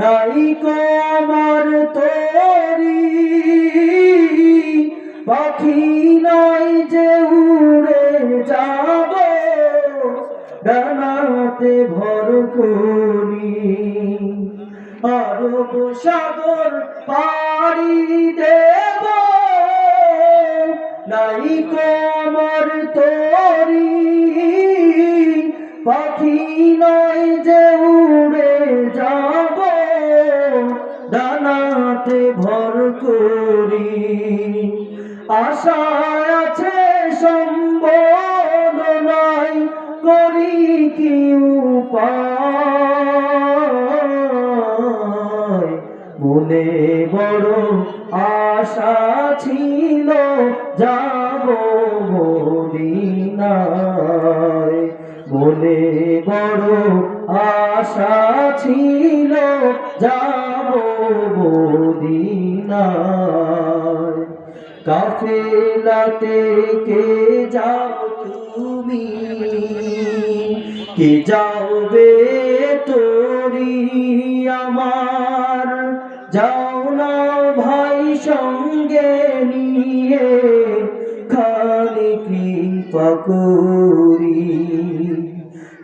নাই কমার তরি, পাখি নয় যে উড়ে যাব, ডানাতে ভর করি। আরব সাগর পাড়ি দেব, নাই কমর তরি, পাখি নয় যে ডানাতে ভর করি। আশা আছে সম্বল নাই করি কি উপায়? মনে বড় আশা ছিল, যাব মদিনায়। মনে বড় আশা ছিল, যাব মদিনায়। কাফেলাতে কে যাও তুমি। কে যাওবে তোরি আমার? যাও না ভাই সঙ্গে নিয়ে খালি কৃপা করি।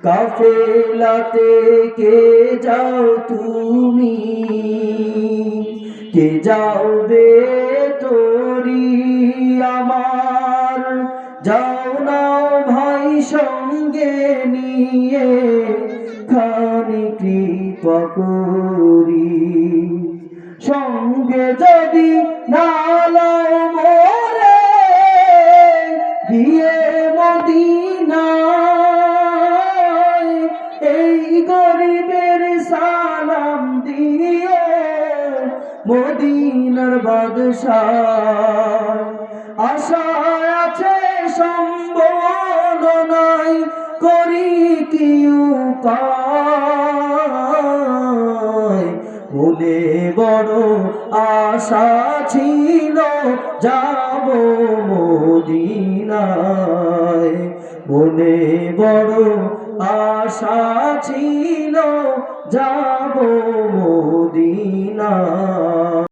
কাফেলাতে কে যাও তুমি? কে যাওবে তোরি আমার? যাও না ভাই সঙ্গে নিয়ে খানি কৃপা করি। সঙ্গে যদি নালাও মোরে, দিয়ে মদিনার বাদশাহ। আশা আছে সম্বল নাই করি কি মনে বড় আশা ছিল যাব মদিনায়। মনে বড় আশা ছিল যাব মদিনায়